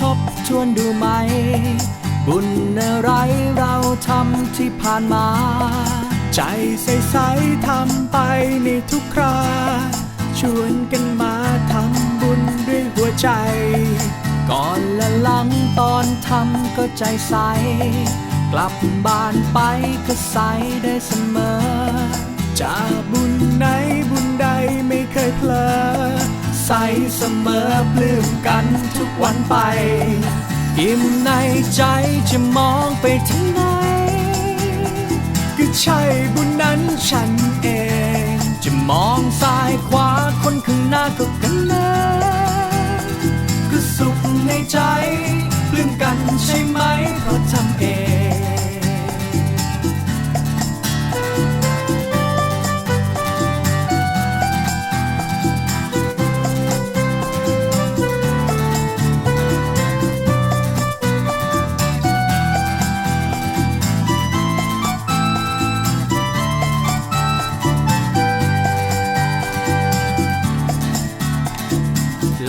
ทบทวนดูไหม บุญอะไรเราทำที่ผ่านมา ใจใสๆทำไปในทุกครา ชวนกันมาทำบุญด้วยหัวใจ ก่อนและหลังตอนทำก็ใจใส กลับบ้านไปก็ใสได้เสมอ จะบุญไหนบุญใดไม่เคยเพลอใสเสมอปลื้มกันทุก ไป อิ่มในใจจะมองไปที่ไหน ก็ใช่บุญนั้นฉันเอง จะมองซ้ายขวาคนข้างหน้าก็กันเนก็สุขในใจปลื้มกันใช่ไหมเพราะทำเอง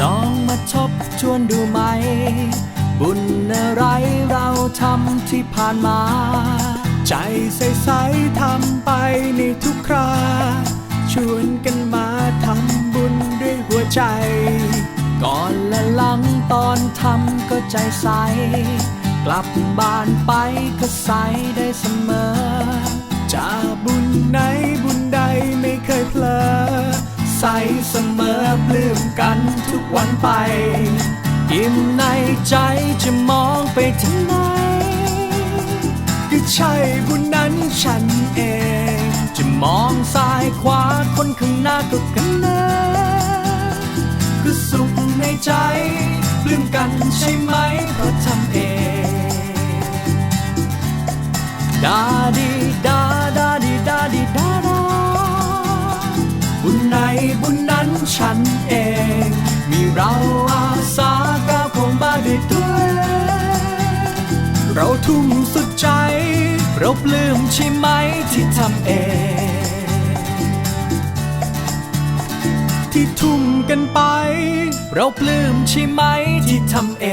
ลองมาทบทวนดูไหม บุญอะไรเราทำที่ผ่านมา ใจใสๆทำไปในทุกครา ชวนกันมาทำบุญด้วยหัวใจ ก่อนและหลังตอนทำก็ใจใส กลับบ้านไปก็ใสได้เสมอ จะบุญไหนบุญใดไม่เคยเพลอใสเสมอ ปลื้มกันทุกวันไป อิ่มในใจจะมองไปที่ไหนก็ใช่บุญนั้นฉันเอง จะมองซ้ายขวาคนข้างหน้าก็กันเนก็สุขในใจปลื้มกันใช่ไหมเพราะทำเอ เราอาสาก้าวเข้ามาด้วยตัวเองเราทุ่มสุดใจ เราปลื้มใช่ไหมที่ทำเอง ที่ทุ่มกันไป เราปลื้มใช่ไหมที่ทำเอง